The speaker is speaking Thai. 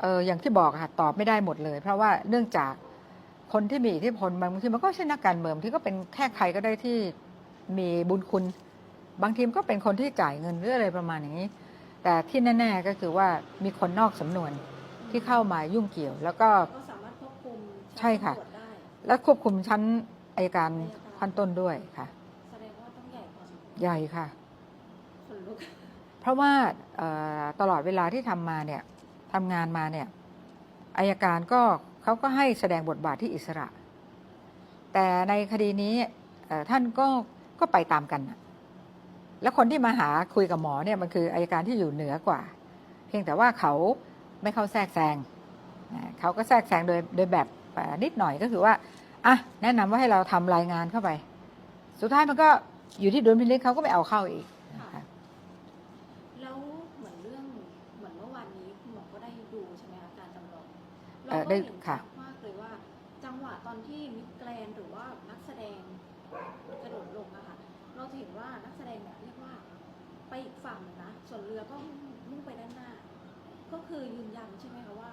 เอออย่างที่บอกอะค่ะตอบไม่ได้หมดเลย เพราะว่าเนื่องจากคนที่มีอิทธิพลบางทีมันก็ไม่ใช่นักการเมืองบางที่ก็เป็นแค่ใครก็ได้ที่มีบุญคุณ บางทีมนก็เป็นคนที่จ่ายเงินหรืออะไรประมาณอย่างนี้ แต่ที่แน่ ๆก็คือว่ามีคนนอกสำนวนที่เข้ามายุ่งเกี่ยว แล้วก็ก็สามารถควบคุมใช่ค่ะตำรวจได้และควบคุมชั้นอายการขั้นต้นด้วยค่ะแสดงว่าต้องใหญ่พอสมควรใหญ่ค่ะคนลุกเพราะว่าเอ่อตลอดเวลาที่ทำมาเนี่ย ทำงานมาเนี่ยอายการก็เขาก็ให้แสดงบทบาทที่อิสระ แต่ในคดีนี้ท่านก็ก็ไปตามกัน แล้วคนที่มาหาคุยกับหมอเนี่ยมันคืออายการที่อยู่เหนือกว่า เพียงแต่ว่าเขาไม่เข้าแทรกแซงเขาก็แทรกแซงโดยโดยแบบนิดหน่อยก็คือว่าอะแนะนำว่าให้เราทำรายงานเข้าไป สุดท้ายมันก็อยู่ที่ดุลพินิจเขาก็ไม่เอาเข้าอีกแล้วเหมือนเรื่องเหมือนเมื่อวานนี้ ด้ดูใช่ไหมคะการจำลองเอ่เราอก็ได้เห็นค่ะชัดมากเลยว่า จังหวะตอนที่มิดแกรนด์หรือว่านักแสดงกระโดดลงอะค่ะเราจะเห็นว่านักแสดงเนี่ยเรียกว่าไปอีกฝั่งหนึ่งนะส่วนเรือก็มุ่งไปด้านหน้า ก็คือยืนยันใช่ไหมคะว่า